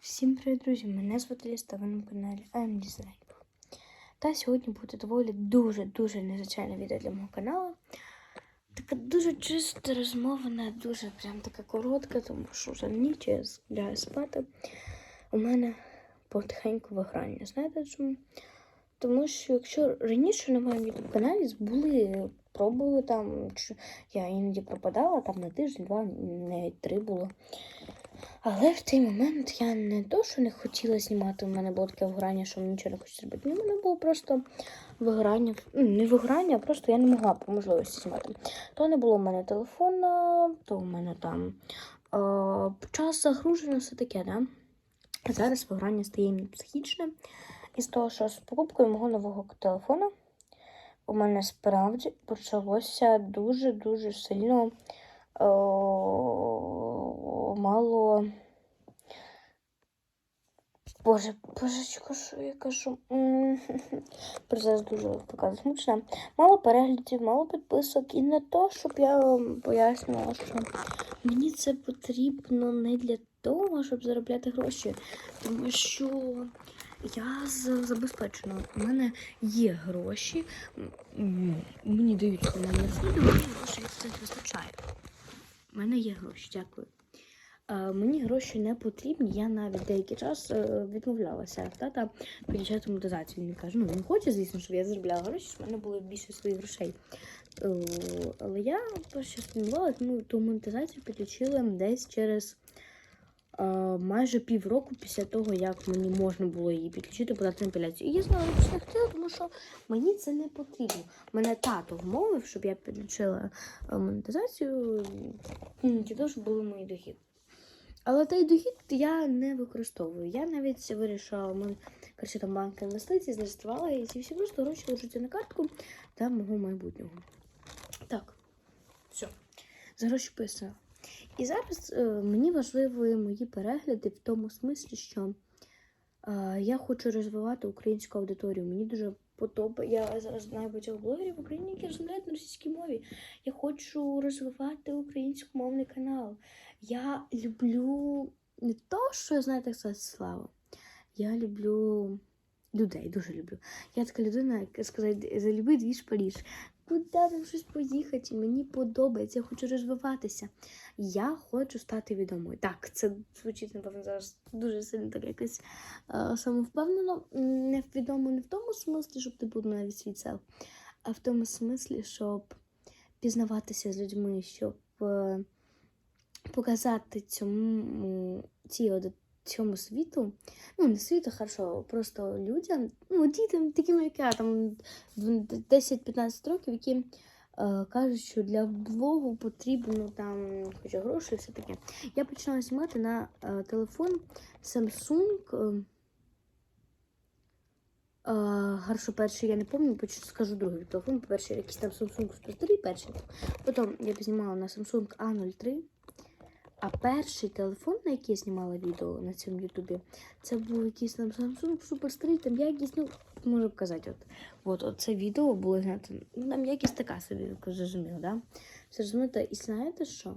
Всім привіт, друзі! Мене звати Ліста, ви на каналі I'm Design. Та сьогодні буде доволі дуже-дуже незвичайне відео для мого каналу. Така дуже чиста розмова, не дуже прям така коротка, тому що вже ніч я лягаю спати. У мене потихеньку виграння. Знаєте чому? Тому що якщо раніше на моєму youtube каналі були, пробували там, я іноді пропадала, там на тиждень, два, навіть три було. Але в той момент я не то, що не хотіла знімати, у мене було таке виграння, що мені нічого не хочу зробити. Ну, у мене було просто виграння. Ну, не виграння, а просто я не могла по можливості знімати. То не було в мене телефона, то у мене там е, час загружено, все таке, да? А зараз виграння стає психічне. І з того, що з покупкою мого нового телефона у мене справді почалося дуже-дуже сильно о, мало. Боже, божечко, що я кажу? Про зараз дуже така змучена. Мало переглядів, мало підписок. І не то, щоб я вам пояснювала, що мені це потрібно не для того, щоб заробляти гроші, тому що я забезпечена. У мене є гроші, мені дають на відео, мені грошей це вистачає. У мене є гроші, дякую. Е, мені гроші не потрібні. Я навіть деякий час е, відмовлялася в тата підключати монетизацію. Він каже, ну він хоче, звісно, щоб я заробляла гроші, щоб в мене було більше своїх грошей. Е, але я пощастливала, тому ту монетизацію підключила десь через майже півроку після того, як мені можна було її підключити, подати на апеляцію. І я знала, що не хотіла, тому що мені це не потрібно. Мене тато вмовив, щоб я підключила монетизацію для того, щоб були мої дохід. Але той дохід я не використовую. Я навіть вирішила, ми коротше, там банк інвестицій, зареєструвала і ці всі просто гроші ложаться на картку та мого майбутнього. Так, все. За гроші писала. І зараз е, мені важливі мої перегляди в тому смислі, що е, я хочу розвивати українську аудиторію. Мені дуже подобається. Я зараз знаю багатьох блогерів в Україні, які розмовляють на російській мові. Я хочу розвивати українськомовний канал. Я люблю не то, що я знаю так сказати славу. Я люблю людей, дуже люблю. Я така людина, яка сказати, залюби двіж Паріж. Куди там щось поїхати? Мені подобається, я хочу розвиватися. Я хочу стати відомою. Так, це звучить, напевно, зараз дуже сильно так якось е, самовпевнено. Не відомо не в тому смислі, щоб ти був навіть свій а в тому смислі, щоб пізнаватися з людьми, щоб. е, показати цьому цій, цьому світу, ну не світу, хорошо, просто людям, ну дітям, таким як я, там 10-15 років, які е, кажуть, що для блогу потрібно там хоч гроші, і все таке. Я почала знімати на е, телефон Samsung. Е, е, Хорошо, перший я не пам'ятаю, скажу другий телефон. По-перше, якийсь там Samsung 103, перший. Потім я знімала на Samsung A03. А перший телефон, на який я знімала відео на цьому Ютубі, це був якийсь там Samsung Super 3, там якість, ну, можу показати. От, от, це відео було знято. Ну, там якість така собі, зрозуміло, да? Все розумієте, і знаєте що?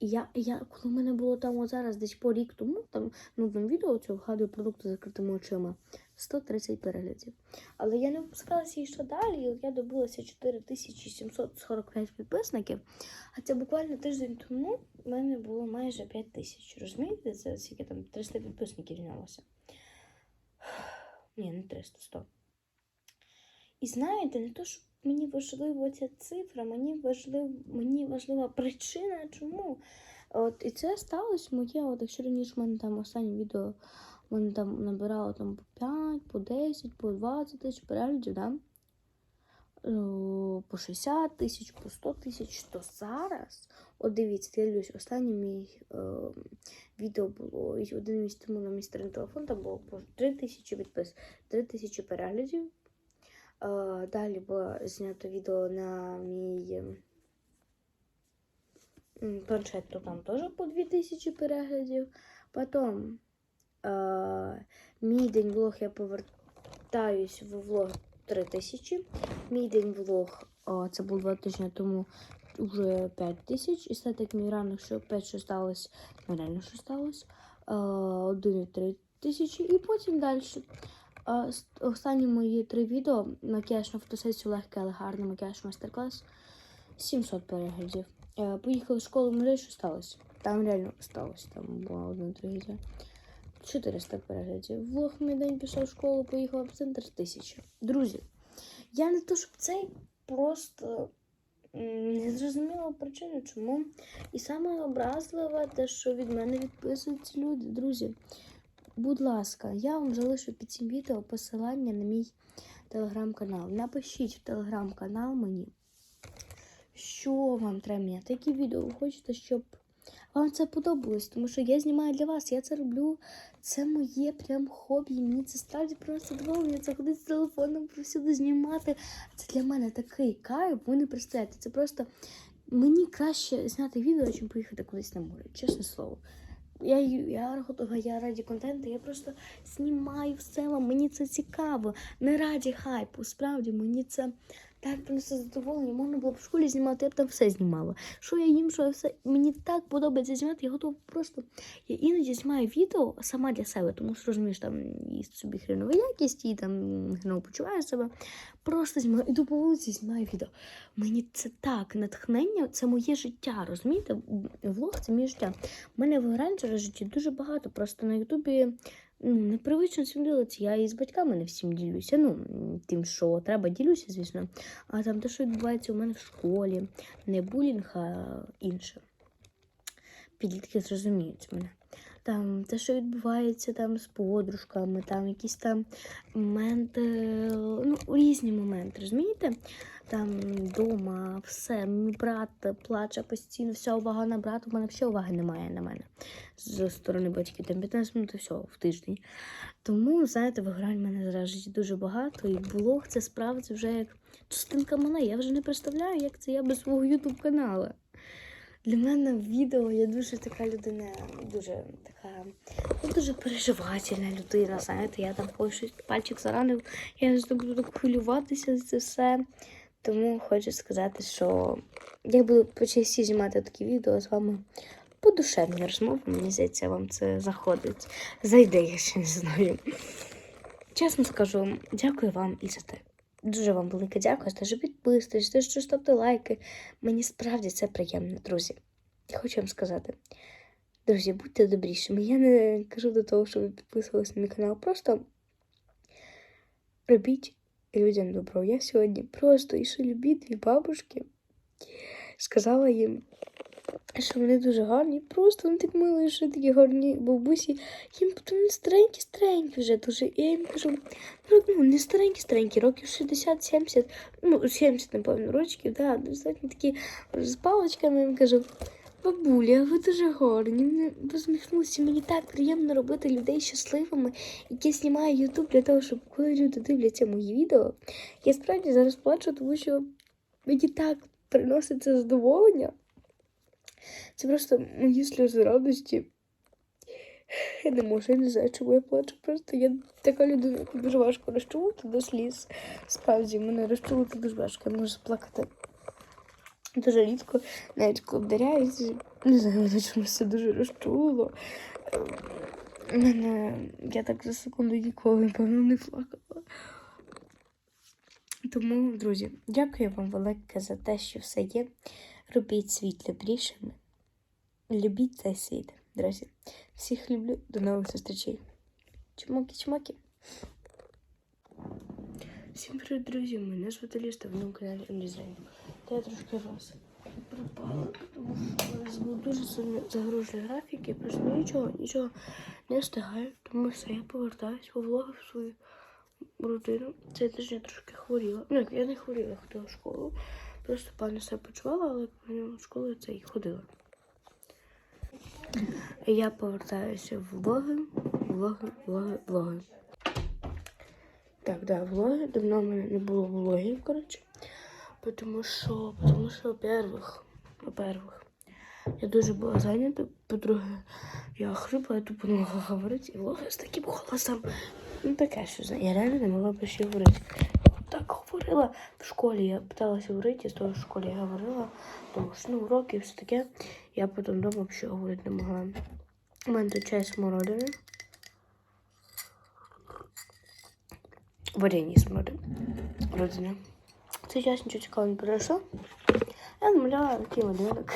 Я, я, коли в мене було там зараз десь по рік тому, там, ну, там відео цього вгадую продукту закритими очима, 130 переглядів. Але я не випускалася і що далі, я добилася 4745 підписників. А це буквально тиждень тому в мене було майже 5 тисяч. Розумієте, це скільки там 300 підписників рівнялося. Ні, не 300, 100. І знаєте, не то, що мені важлива ця цифра, мені важлив, мені важлива причина, чому. От, і це сталося моє, от якщо раніше в мене там останнє відео в мене там набирало там по 5, по 10, по 20 тисяч переглядів, да? По 60 тисяч, по 100 тисяч, то зараз, от дивіться, я дивлюсь, останнє мій е, відео було один місяць тому на мій старий телефон, там було по 3 тисячі підпис, 3 тисячі переглядів. Е, далі було знято відео на мій планшет, то там теж по 2 тисячі переглядів. Потім е, мій день влог я повертаюсь в влог 3 тисячі. Мій день влог, о, це був два тижні тому, вже 5 тисяч. І статик мій ранок, що 5 що сталося, ну реально що сталося. 1,3 тисячі і потім далі. Е, Останні мої три відео макіяж на фотосесію легкий, але гарний макіяж майстер-клас 700 переглядів. Е, Поїхали в школу музей, що сталося? Там реально сталося, там була одна трагедія. 400 переглядів. Влог мій день пішов в школу, поїхала в центр 1000. Друзі, я не то, щоб цей просто не зрозуміла причину, чому. І саме образливе те, що від мене відписуються люди. Друзі, будь ласка, я вам залишу під цим відео посилання на мій телеграм-канал. Напишіть в телеграм-канал мені, що вам треба міняти, які відео ви хочете, щоб вам це подобалось, тому що я знімаю для вас, я це роблю. Це моє прям хобі. Мені це справді просто задоволення. Це ходити з телефоном повсюди знімати. Це для мене такий кайф, ви не представляєте. Це просто мені краще зняти відео, ніж поїхати кудись на море, чесне слово. Я, я готова, я раді контенту, я просто знімаю все вам, мені це цікаво. Не раді хайпу. Справді мені це так принесе задоволення. Можна було б в школі знімати, я б там все знімала. Що я їм, що я все. Мені так подобається знімати, я готова просто. Я іноді знімаю відео сама для себе, тому що розумієш, там і собі хренова якість, і там хреново почуваю себе. Просто знімаю, іду по вулиці, знімаю відео. Мені це так, натхнення, це моє життя, розумієте? Влог це моє життя. У мене в раніше житті дуже багато. Просто на Ютубі ну, непривично цим ділитися. Я і з батьками не всім ділюся. Ну, тим, що треба, ділюся, звісно. А там те, що відбувається у мене в школі, не булінг, а інше. Підлітки зрозуміють мене. Там те, що відбувається там з подружками, там якісь там моменти, ну, різні моменти, розумієте? Там вдома, все, мій брат плаче постійно, вся увага на брата, у мене взагалі уваги немає на мене з сторони батьків, там 15 минут і все в тиждень. Тому, знаєте, вигрань в мене зараз житті дуже багато, і блог це справді вже як частинка мене. Я вже не представляю, як це я без свого ютуб каналу. Для мене відео я дуже така людина, дуже така, ну, дуже переживательна людина. Знаєте, я там щось пальчик заранив, я так буду так хвилюватися за це все. Тому хочу сказати, що я буду почасті знімати такі відео з вами по душевній розмові. Мені здається, вам це заходить. Зайде, я ще не знаю. Чесно скажу, дякую вам і за те. Дуже вам велике дякую за те, що підписуєтесь, те, що ставте лайки. Мені справді це приємно, друзі. Я хочу вам сказати. Друзі, будьте добрішими. Я не кажу до того, щоб ви підписувалися на мій канал. Просто робіть людям добро. Я сьогодні просто любі дві бабушки. Сказала їм, що вони дуже гарні. Просто вони так милі, що такі гарні бабусі. Їм потім не старенькі, старенькі вже дуже. Я їм кажу, ну, ну не старенькі, старенькі, років 60-70, ну, 70, напевно, рочків, да, достатньо такі з паличками. Я їм кажу, бабуля, ви дуже гарні. Посміхнулися. Мені так приємно робити людей щасливими, які знімаю Ютуб для того, щоб коли люди дивляться мої відео, я справді зараз плачу, тому що мені так приносить це задоволення. Це просто мої сльози радості. Я не можу, я не знаю, чому я плачу. Просто я така людина, яку дуже важко розчувати до сліз. Справді, мене розчувати дуже важко, я можу плакати. Дуже рідко, навіть коли вдаряюсь, не знаю, мене чомусь це дуже розчуло. Мене я так за секунду ніколи, напевно, не плакала. Тому, друзі, дякую вам велике за те, що все є. Робіть світ добрішими. Любіть цей світ, друзі. Всіх люблю. До нових зустрічей. Чмоки-чмоки. Всім привіт, друзі! Мене звати Ліста, ви на каналі Індізайн. Та я трошки раз пропала, тому що у нас був дуже загружений графік, я просто нічого, нічого не встигаю, тому все, я повертаюсь по влоги в свою рутину. Цей тиждень трошки хворіла. Ну, я не хворіла, ходила в школу. Просто пані себе почувала, але в школу це і ходила. Я повертаюся в влоги, влоги, влоги, влоги. Так, да, влоги. Давно в мене не було влогів, коротше. Потому що, потому що, во-первых, во-первых, я дуже була зайнята. По-друге, я хрипла, я тупо не могла говорити. І влоги з таким голосом. Ну таке що я реально не могла більше говорити. Говорила в школі. Я питалася говорити, з того в школі я говорила, тому що ну, уроки і все таке. Я потім вдома взагалі говорити не могла. У мене тут чай смородини. Варені смородини. Родини. Цей час нічого цікавого не пройшло. Я намаляла такий малюнок.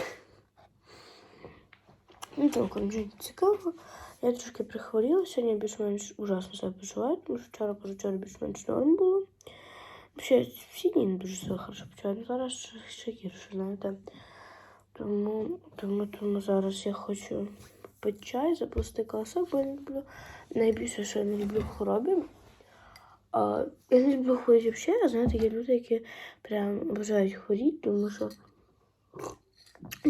Ну, толком нічого не цікавого. Я трошки прихворіла, сьогодні більш-менш ужасно себе почуваю, тому що вчора, позавчора більш-менш норм було. Ще всі дні не дуже себе хорошо почуваю, зараз ще гірше, знаєте. Тому, тому, тому зараз я хочу пити чай, заплести колосок, бо я не люблю найбільше, що я не люблю в хворобі. А, я не люблю хворіти взагалі, а знаєте, є люди, які прям бажають хворіти, тому що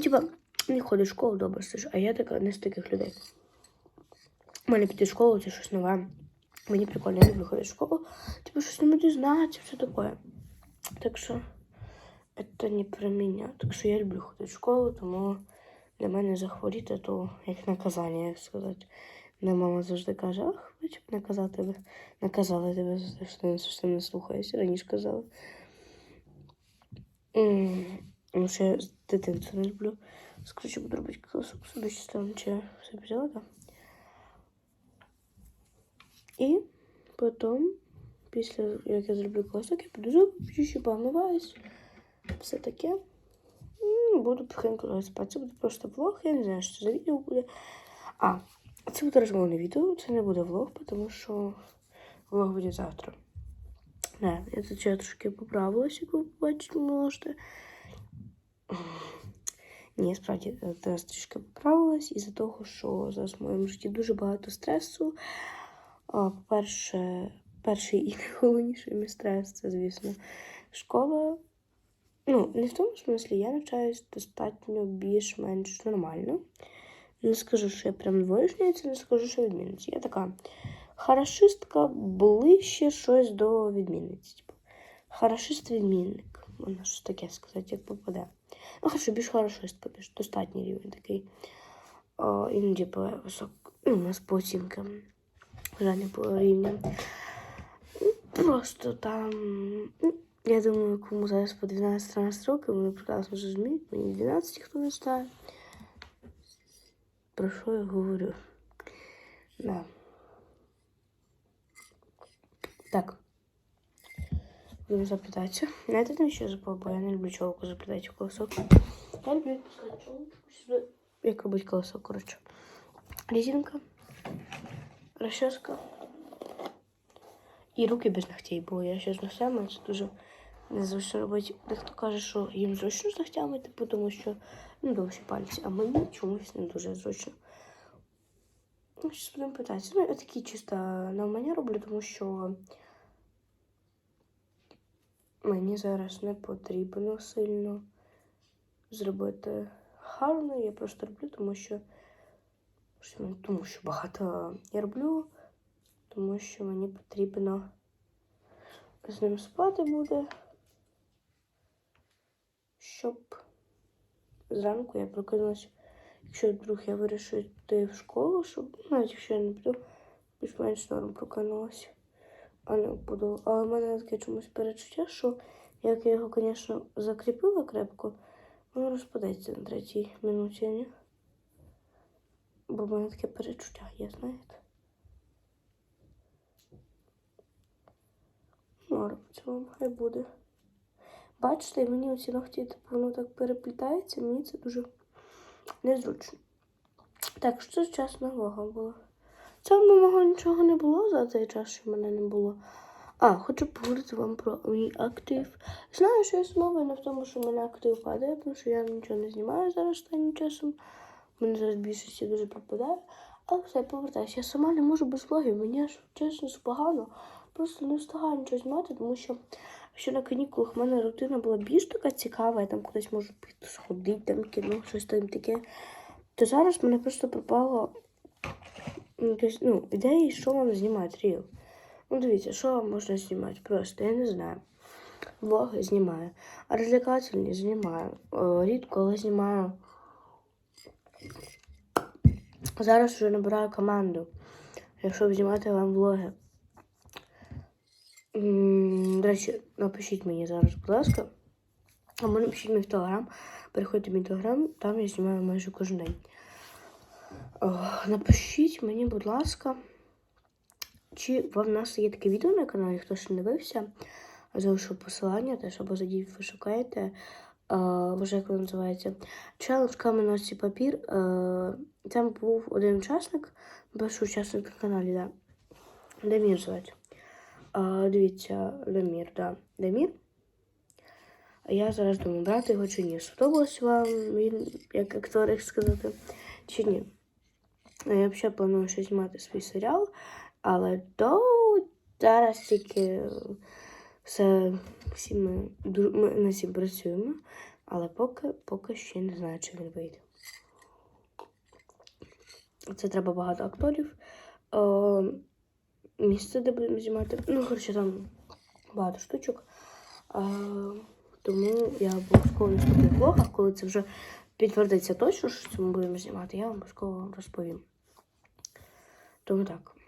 типа, не ходиш в школу, добре сидиш, а я така не з таких людей. У мене піти в школу це щось нове. Мені прикольно, я люблю ходити в школу. Типу, щось не дізнатися, все таке. Так що це не про мене. Так що я люблю ходити в школу, тому для мене захворіти, то як наказання, як сказати. Мене мама завжди каже, ах, ви б наказати тебе. Наказали тебе що ти не слухаєшся, раніше казала. Ну, що я не люблю. Скажу, буду робити колосок собі чи там, чи все взяла, так? І потім, після як я зроблю колосок, я піду зуби, ще помиваюсь. Все таке. Буду лягати спати. Це буде просто влог, я не знаю, що за відео буде. А, це буде розмовне відео, це не буде влог, тому що влог буде завтра. Не, я тут ще трошки поправилася, як ви побачите, можете. Ні, справді зараз трішки поправилась із-за того, що зараз в моєму житті дуже багато стресу. А, По-перше, перший і найголовніший мій стрес це, звісно, школа. Ну, не в тому смислі, я навчаюсь достатньо більш-менш нормально. Не скажу, що я прям двоєшниця, не скажу, що відмінниця. Я така хорошистка ближче щось до відмінниці. Типу. Хорошист-відмінник. Можна щось таке сказати, як попаде. Ну, хорошо, більш хорошистка, більш достатній рівень такий. О, іноді по висок, ну, у нас по оцінкам, вже не по рівням. Ну, Просто там. ну, Я думаю, кому зараз по 12-13 років, вони прекрасно зрозуміють, мені 12 хто не знає. Про що я говорю? Да. Так. Буду заплітатися. Знаєте, там що забув, бо я не люблю чоловіку заплітати в колосок. Я люблю відпускати чоловіку. Сюди. Як робити колосок, коротше. Резинка, Розческа і руки без ногтей, бо я ще з ногтями, це дуже незручно робити. Дехто каже, що їм зручно з ногтями, типу, тому що ну, довші пальці, а мені чомусь не дуже зручно. Ну, щось будемо питатися. Ну, я такі чисто навмання роблю, тому що мені зараз не потрібно сильно зробити гарно. Я просто роблю, тому що, тому що багато я роблю, тому що мені потрібно з ним спати буде, щоб зранку я прокинулася. Якщо вдруг я вирішу йти в школу, щоб навіть якщо я не піду, більш-менш норм прокинулася. А буду. Але в мене таке чомусь перечуття, що як я його, звісно, закріпила крепко, воно розпадеться на третій минуті, ні? Бо в мене таке перечуття є, знаєте. Норм, в цілому хай буде. Бачите, мені оці ногті, типу, воно так переплітається, мені це дуже незручно. Так, що це час нового було? Це мого нічого не було за цей час, що мене не було. А, хочу поговорити вам про мій актив. Знаю, що я змова не в тому, що в мене актив падає, тому що я нічого не знімаю зараз останнім часом. У мене зараз більшості дуже пропадає. Але все, повертаюся. Я сама не можу без влогів. Мені аж чесно погано. Просто не встигаю нічого знімати, тому що що на канікулах в мене рутина була більш така цікава, я там кудись можу піти сходити, там кіно, щось там таке. То зараз мене просто пропало ну, ідеї, що вам знімати ріл. Ну, дивіться, що вам можна знімати? Просто я не знаю. Влоги знімаю. А розвлекательні знімаю. Рідко, але знімаю. Зараз вже набираю команду, якщо знімати вам влоги. До речі, напишіть мені зараз, будь ласка. Або напишіть мені в Телеграм. Переходьте в мій Телеграм, там я знімаю майже кожен день. Напишіть мені, будь ласка, чи в нас є таке відео на каналі, хто ще не дивився. Залишу посилання, теж або зайдіть, ви шукаєте. Боже, як воно називається? Челендж камінь папір. Там був один учасник, перший учасник на каналі, да. Демір звати. Дивіться, Демір, да. Демір. Я зараз думаю, брати його чи ні. Сподобалось вам він, як актор, як сказати, чи ні. Ну, Я взагалі планую ще знімати свій серіал, але до зараз тільки все всі ми, ми над цим працюємо, але поки, поки ще не знаю, чи він вийде. Це треба багато акторів. Е, місце, де будемо знімати. Ну, коротше, там багато штучок. Е, тому я обов'язково в наступних влогах, коли це вже підтвердиться точно, що це ми будемо знімати, я вам обов'язково розповім. Тому так.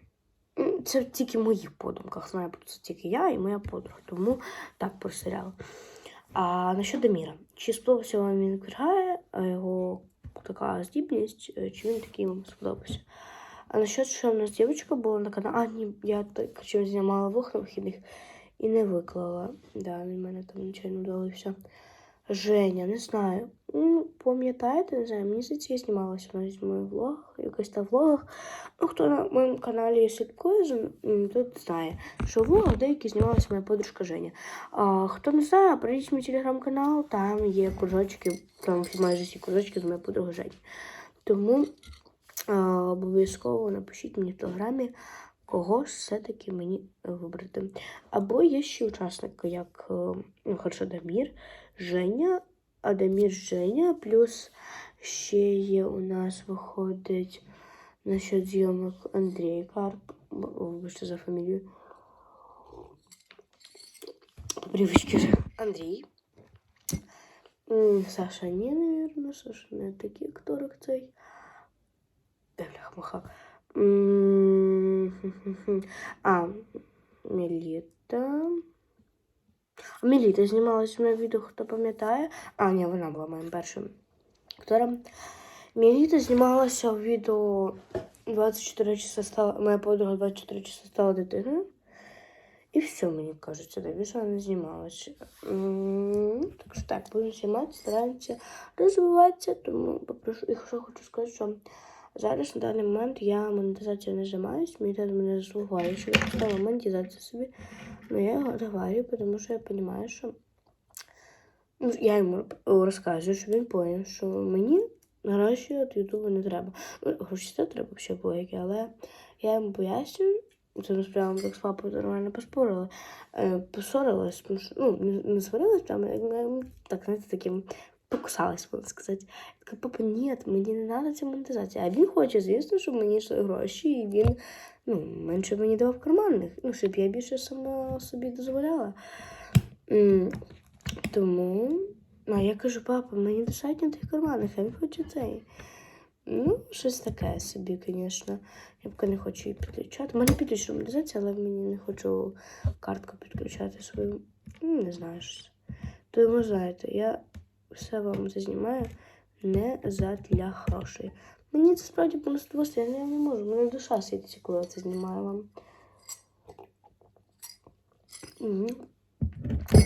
Це тільки в моїх подумках. Знаю про це тільки я і моя подруга. Тому так про серіал. А насчет Деміра. Чи сподобався вам він квіргає, його така здібність, е, чи він такий вам сподобався? А насчет, що в нас дівчинка була на каналі. А, ні, я так чим знімала влог на вихідних і не виклала. Да, він мене там нічого не вдалився. Женя, не знаю. Ну, пам'ятаєте, не знаю, мені здається, я знімалася в моїх влогах, якось та влогах. Ну, хто на моєму каналі слідкує, тот знає, що в влогах деякі знімалася моя подружка Женя. А, хто не знає, прийдіть мій телеграм-канал, там є кружочки, там майже всі кружочки з моєю подругою Жені. Тому обов'язково напишіть мені в телеграмі, кого все-таки мені вибрати. Або є ще учасник, як ну, хорошо, Дамір, Женя, Адамір Женя, плюс ще є у нас виходить насчет зйомок Андрій Карп. Вибачте за фамілію. Привычки же. Андрій. М, Саша ні, наверное. Саша не такий актор, як цей. Бля-маха. М, хм-хм-хм. А, Меліта. Меліта знімалась в моє відео, хто пам'ятає. А, ні, вона була моїм першим актором. Меліта знімалася в відео 24 часа стала. Моя подруга 24 часа стала дитиною. І все, мені кажеться, да, вона знімалася. Так що так, будемо знімати, стараємося розвиватися, тому попрошу, і що хочу сказати, що зараз на даний момент я монетизацію не займаюсь, мій дед мене заслугує, що я поставила монетизацію собі. Но я його говорю, тому що я розумію, що ну, я йому розказую, що він поняв, що мені гроші від Ютубу не треба. Ну, гроші це треба ще будь-які, але я йому пояснюю, це ми прямо так з папою нормально поспорили, е, що, ну, не, сварилась, прямо, як так, знаєте, таким покусалась, можна сказати. Я така, папа, ні, мені не треба ця монетизація. А він хоче, звісно, щоб мені йшли гроші, і він ну, менше мені давав карманних, ну, щоб я більше сама собі дозволяла. Тому, а я кажу, папа, мені достатньо тих карманних, а він хоче цей. Ну, щось таке собі, звісно. Я поки не хочу її підключати. У мене підключена монетизація, але мені не хочу картку підключати свою. Ну, не знаю щось. Тому, знаєте, я все вам це знімаю не задля грошей. Мені це справді просто я не, можу. Мене душа світиться, коли я це знімаю вам. Мгм.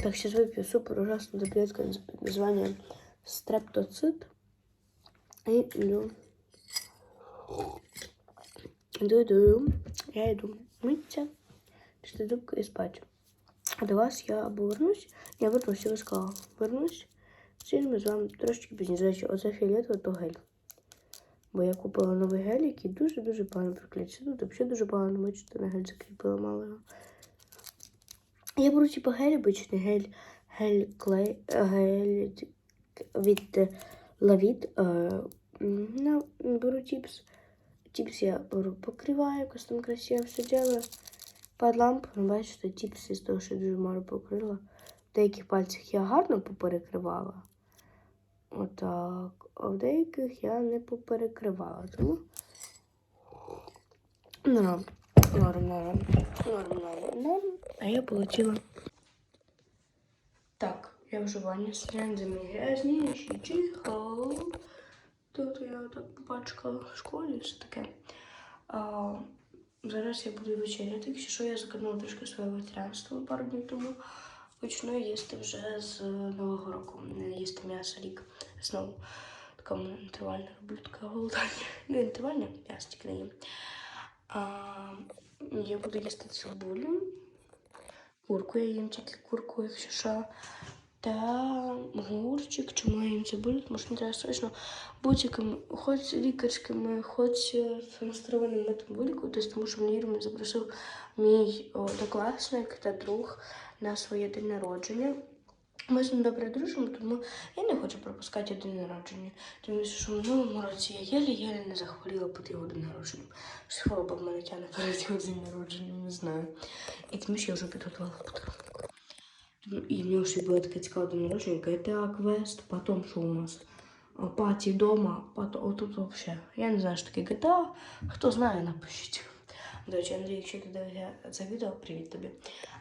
Так, сейчас выпью супер ужасную таблетку под названием стрептоцит. И иду. Иду, иду. Я иду мыться, что иду и спать. До вас я або вернусь, я вернусь, я сказала. Вернусь. Сьогодні ми з вами трошечки пізніше. Речі, оце фіолетове то гель. Бо я купила новий гель, який дуже-дуже погано приклеїться. Тут взагалі дуже погано бачите, на гель закріпила мало його. Я беру типу гель обичний, гель, гель клей, е, гель від е, Лавіт. Е, беру тіпс. Тіпс я беру покриваю, якось там красиво все делаю. Під лампу, ну, бачите, тіпс із того, що дуже мало покрила. В деяких пальцях я гарно поперекривала. Отак. А в деяких я не поперекривала. Тому норм, норм, норм. А я полетіла. Так, я вже ванні сидять за мій грязніший. Тут я так побачила в школі все таке. А, зараз я буду вечеряти, якщо що я закинула трішки своє ветеранство пару днів тому. Почну їсти вже з Нового року. Не їсти м'ясо рік. Знову таке мене інтервальне роблю таке голодання. Не інтервальне, я стільки не їм. Я буду їсти цибулю. Курку я їм тільки курку, якщо що. Та гурчик, чому я їм цибулю, тому що мені треба срочно будь-якими, хоч лікарськими, хоч самостроєним метаболіку, тобто тому що мені запросив мій однокласник та друг на своє день народження. Ми з ним добре дружимо, тому я не хочу пропускати день народження. Тому що в минулому році я єлі-єлі не захворіла під його день народження. Щось хвороба в мене тягне перед його день народження, не знаю. І тому що я вже підготувала подарунок. І в нього ще була така цікава день народження, GTA квест, потім що у нас? Паті дома, потім отут вообще. Я не знаю, що таке GTA. Хто знає, напишіть. До речі, Андрій, якщо ти дивишся це відео, привіт тобі.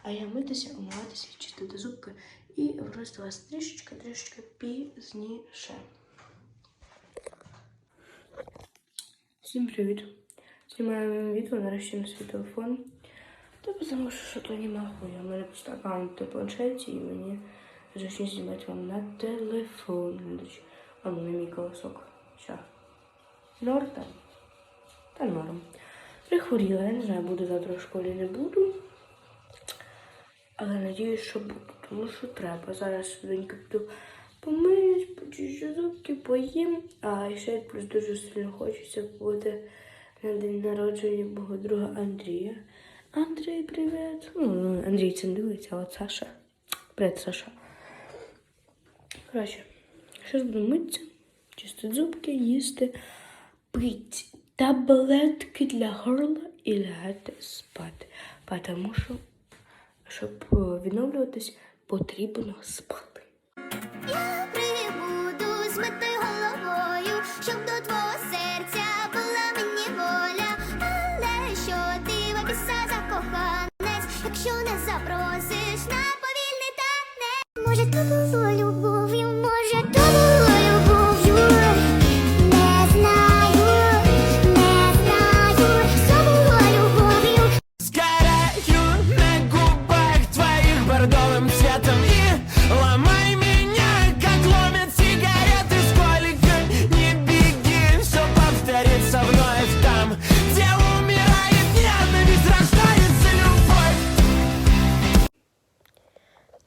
А я митися, умиватися, чистити зубки і врости вас трішечки, трішечки пізніше. Всім привіт. Знімаємо відео нарешті на свій телефон. Та потому що то нема хуя. У мене просто аккаунт на планшеті і мені зручно знімати вам на телефон. А мій колосок. Ща. Норм там. Та норм. Прихворіла, я не знаю, буду завтра в школі, не буду. Але надіюсь, що буду, тому що треба. Зараз швиденько піду помиюсь, почищу зубки, поїм. А ще плюс дуже сильно хочеться бути на день народження мого друга Андрія. Андрій, привіт. Ну, Андрій це не дивиться, а от Саша. Привіт, Саша. Коротше, зараз буду митися, чистити зубки, їсти, пити таблетки для горла і лягати спати. Тому що, щоб е, відновлюватись, потрібно спати. Я прибуду з метою головою, щоб до твого серця була мені воля. Але що ти в біса закоханець, якщо не запросиш на повільний танець. Може, то було любов'ю,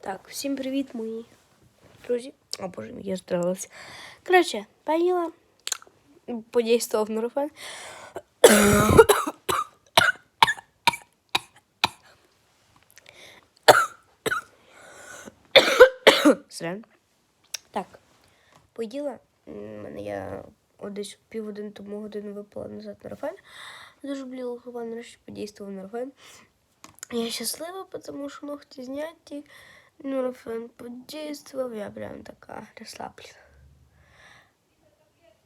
Так, всім привіт, мої друзі. О боже я здралася. Коротше, поїла, подействував нурофен. Срен. Так, поїла. Мене я десь півгодини тому годину випала назад нурофен. Дуже боліла голова, нарешті подействував нурофен. Я счастлива, потому что ногти зняті, нурофен подействовал, я прям така розслаблена.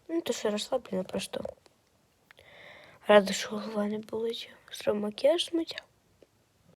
Ну, то що розслаблена просто. Рада, що голова не болить. Зробив макіяж смить.